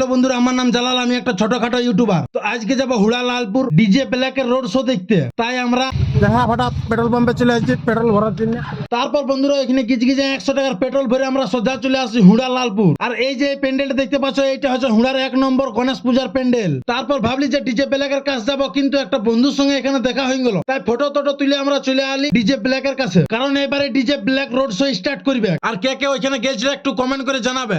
Hello বন্ধুরা আমার নাম জালাল আমি একটা ছোটখাটো ইউটিউবার তো আজকে যাব হুড়া লালপুর ডিজে ব্ল্যাকের রোড শো দেখতে। তাই আমরা দেখা হঠাৎ পেট্রোল পাম্পে চলে আসছি পেট্রোল ভরার জন্য। তারপর বন্ধুরা এখানে কিছু কিছু একশো টাকার পেট্রোল ভরে আমরা সোজা চলে আসি হুড়া লালপুর আর এই যে প্যান্ডেলটা দেখতে পাচ্ছ এইটা হচ্ছে হুড়ার এক নম্বর গণেশ পূজার প্যান্ডেল। তারপর ভাবলি যে ডিজে ব্ল্যাকের কাছে যাব কিন্তু একটা বন্ধুর সঙ্গে এখানে দেখা হয়ে গেল। তাই ফটো টটো তুলে আমরা চলে আলি ডিজে ব্ল্যাকের কাছে। কারণ এবারে DJ black road show start করবে। আর কে কে ওইখানে গেছিল একটু কমেন্ট করে জানাবে।